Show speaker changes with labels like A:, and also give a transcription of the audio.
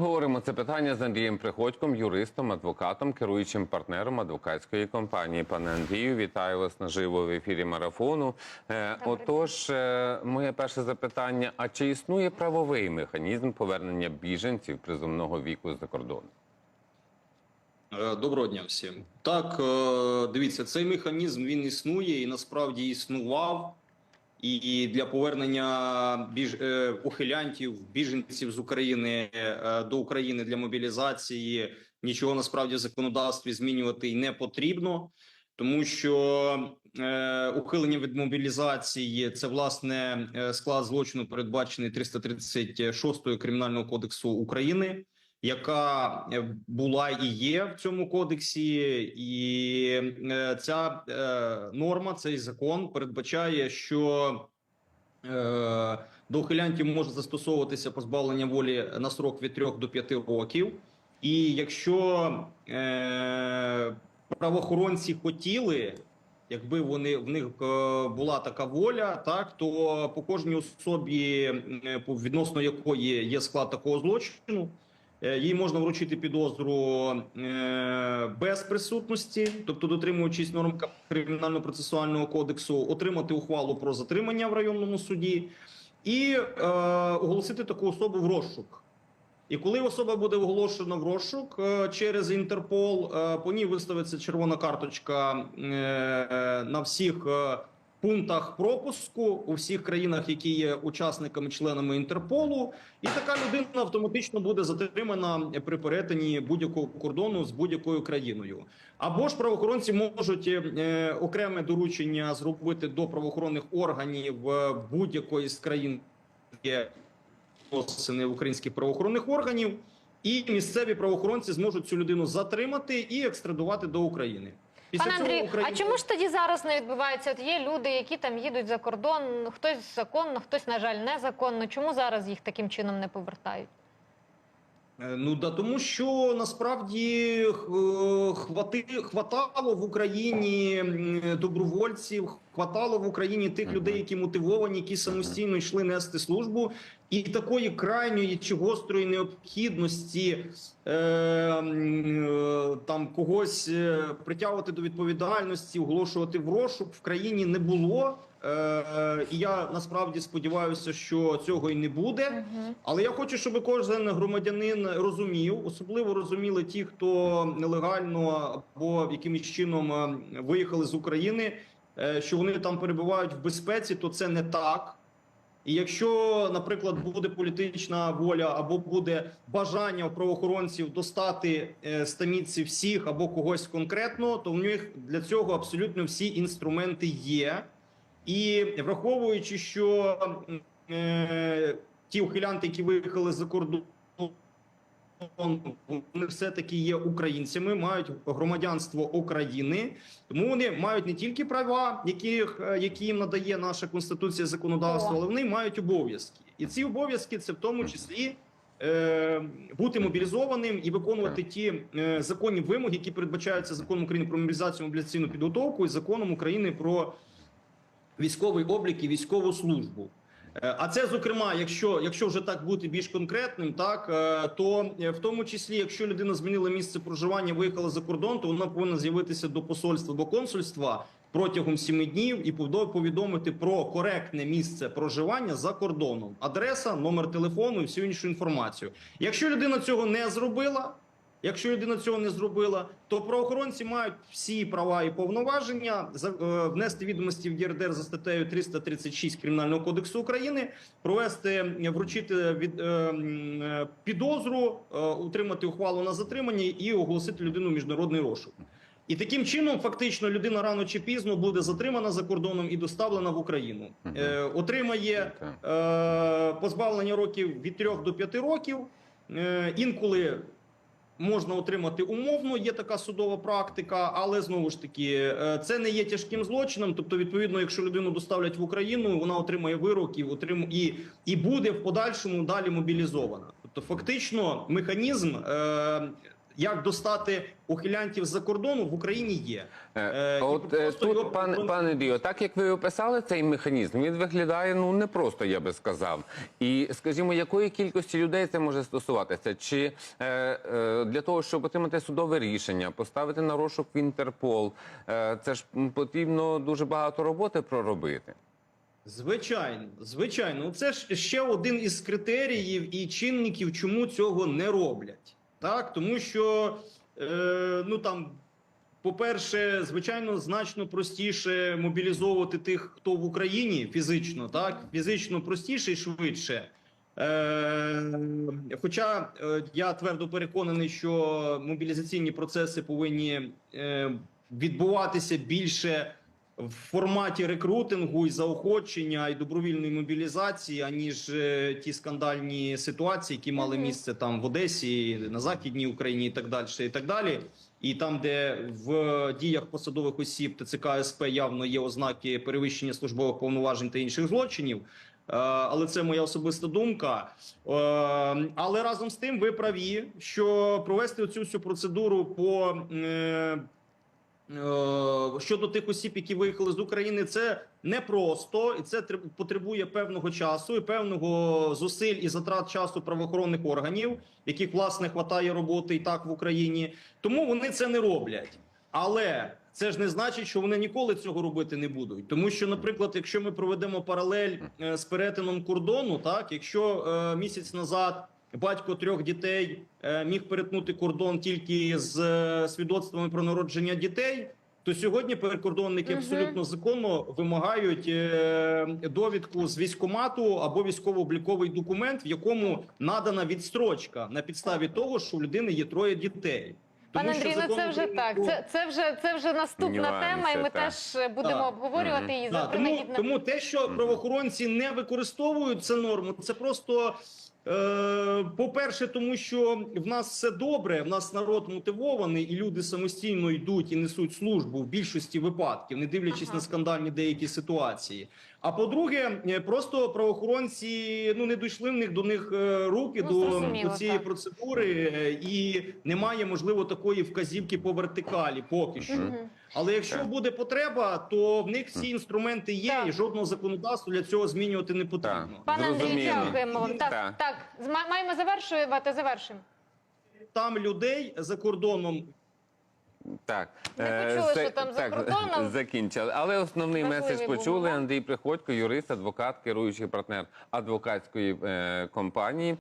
A: Говоримо це питання з Андрієм Приходьком, юристом, адвокатом, керуючим партнером адвокатської компанії. Пане Андрію, вітаю вас наживо в ефірі марафону. Е, Отож, е, моє перше запитання: а чи існує правовий механізм повернення біженців призовного віку з-за кордону?
B: Е, Доброго дня всім. Так, дивіться, цей механізм він існує і насправді існував. І для повернення біж... е, ухилянтів, біженців з України е, до України для мобілізації нічого насправді в законодавстві змінювати не потрібно, тому що е, ухилення від мобілізації це власне е, склад злочину, передбачений 336 кримінального кодексу України яка е, була і є в цьому кодексі, і е, ця е, норма, цей закон передбачає, що до ухилянтів може застосовуватися позбавлення волі на срок від 3 до 5 років. І якщо правоохоронці хотіли, якби вони в них була така воля, так то по кожній особі, відносно якої є склад такого злочину, їй можна вручити підозру е, без присутності, тобто дотримуючись норм кримінально-процесуального кодексу, отримати ухвалу про затримання в районному суді і е, оголосити таку особу в розшук. І коли особа буде оголошена в розшук е, через Інтерпол, е, по ній виставиться червона карточка е, е, на всіх е, пунктах пропуску у всіх країнах, які є учасниками членами Інтерполу, і така людина автоматично буде затримана при перетині будь-якого кордону з будь-якою країною. Або ж правоохоронці можуть е, окреме доручення зробити до правоохоронних органів е, будь-якої з країн. є українських правоохоронних органів, і місцеві правоохоронці зможуть цю людину затримати і екстрадувати до України. Після
C: Пане
B: цього
C: Андрію,
B: Україна-
C: а чому ж тоді зараз не відбувається? От є люди, які там їдуть за кордон, хтось законно, хтось, на жаль, незаконно. Чому зараз їх таким чином не повертають?
B: Е, Ну да тому, що насправді е, хвати хватало в Україні добровольців, хватало в Україні тих людей, які мотивовані, які самостійно йшли нести службу, і такої крайньої чи гострої необхідності е, е, там когось е, притягувати до відповідальності, оголошувати в розшук в країні не було. Е, е, і я насправді сподіваюся, що цього і не буде. Але я хочу, щоб кожен громадянин розумів, особливо розуміли ті, хто нелегально або якимось чином е, виїхали з України, що вони там перебувають в безпеці, то це не так. І якщо, наприклад, буде політична воля або буде бажання у правоохоронців достати з таміці всіх або когось конкретно, то в них для цього абсолютно всі інструменти є. І враховуючи, що е, ті ухилянти, які виїхали за кордон, вони все-таки є українцями, мають громадянство України, тому вони мають не тільки права, яких, е, які їм надає наша конституція законодавство, але вони мають обов'язки. І ці обов'язки це в тому числі. е, Бути мобілізованим і виконувати ті е, законні вимоги, які передбачаються законом України про мобілізацію мобілізаційну підготовку і законом України про військовий облік і військову службу. Е, А це, зокрема, якщо, якщо вже так бути більш конкретним, так е, то е, в тому числі, якщо людина змінила місце проживання, виїхала за кордон, то вона повинна з'явитися до посольства або консульства протягом сіми днів і повідомити про коректне місце проживання за кордоном, адреса, номер телефону і всю іншу інформацію. Якщо людина цього не зробила. Якщо людина цього не зробила, то правоохоронці мають всі права і повноваження е, внести відомості в ЄРДР за статтею 336 Кримінального кодексу України, провести е, вручити від е, підозру, е, утримати ухвалу на затримання і оголосити людину в міжнародний розшук. І таким чином, фактично, людина рано чи пізно буде затримана за кордоном і доставлена в Україну. Е, отримає е, позбавлення років від 3 до 5 років. Е, інколи можна отримати умовно, є така судова практика, але знову ж таки е, це не є тяжким злочином. Тобто, відповідно, якщо людину доставлять в Україну, вона отримає вирок і отрим... і, і буде в подальшому далі мобілізована. Тобто, фактично, механізм. Е, як достати ухилянтів з-за кордону, в Україні є.
A: Е,
B: Е,
A: От е,
B: просто його
A: тут, пан, пане Діо, так як ви описали цей механізм, він виглядає ну не просто, я би сказав. І скажімо, якої кількості людей це може стосуватися? Чи е, е, для того, щоб отримати судове рішення, поставити на розшук в Інтерпол, е, це ж потрібно дуже багато роботи проробити.
B: Звичайно, звичайно, Ну, це ж ще один із критеріїв і чинників, чому цього не роблять. Так, тому що е, ну там, по-перше, звичайно, значно простіше мобілізовувати тих, хто в Україні фізично, так фізично простіше і швидше. Е, хоча е, я твердо переконаний, що мобілізаційні процеси повинні е, відбуватися більше в форматі рекрутингу і заохочення і добровільної мобілізації, аніж е, ті скандальні ситуації, які мали місце там в Одесі, на західній Україні, і так далі. І так далі. І там, де в діях посадових осіб ТЦК СП явно є ознаки перевищення службових повноважень та інших злочинів. Е, Але це моя особиста думка. Е, Але разом з тим, ви праві, що провести цю всю процедуру по щодо тих осіб, які виїхали з України, це непросто, і це треб- потребує певного часу і певного зусиль і затрат часу правоохоронних органів, яких власне хватає роботи і так в Україні. Тому вони це не роблять. Але це ж не значить, що вони ніколи цього робити не будуть. Тому що, наприклад, якщо ми проведемо паралель е, з перетином кордону, так якщо е, місяць назад батько трьох дітей е, міг перетнути кордон тільки з е, свідоцтвами про народження дітей. То сьогодні прикордонники
C: Мгм.
B: абсолютно законно вимагають е, довідку з військомату або військово-обліковий документ, в якому надана відстрочка на підставі того, що у людини є троє дітей.
C: Пане Андрій, ну це вже так. Це, це вже це вже наступна
A: Нюанси,
C: тема, і ми
A: так.
C: теж будемо
B: Так.
C: обговорювати
A: Мгм.
C: її за
B: тому, тому те, що правоохоронці не використовують цю норму, це просто. Е, по-перше, тому що в нас все добре, в нас народ мотивований, і люди самостійно йдуть і несуть службу в більшості випадків, не дивлячись
C: Ага.
B: на скандальні деякі ситуації. А по-друге, е, просто правоохоронці ну не дійшли в них до них е, руки
C: Ну,
B: до, до цієї
C: так.
B: процедури, е, і немає можливо такої вказівки по вертикалі, поки що.
C: Мгм.
B: Але якщо
A: Так.
B: буде потреба, то в них всі інструменти є,
C: Так.
B: і жодного законодавства для цього змінювати не потрібно.
C: Пане Андрію, дякуємо вам. Так,
A: Так.
C: так, Зма- маємо завершувати. Завершимо.
B: Там людей за кордоном
A: Так,
C: Ми
A: Е,
C: почули, що там за кордоном.
A: закінчили. Але основний
C: Важливий
A: меседж почули.
C: момент.
A: Андрій Приходько, юрист, адвокат, керуючий партнер адвокатської е, компанії.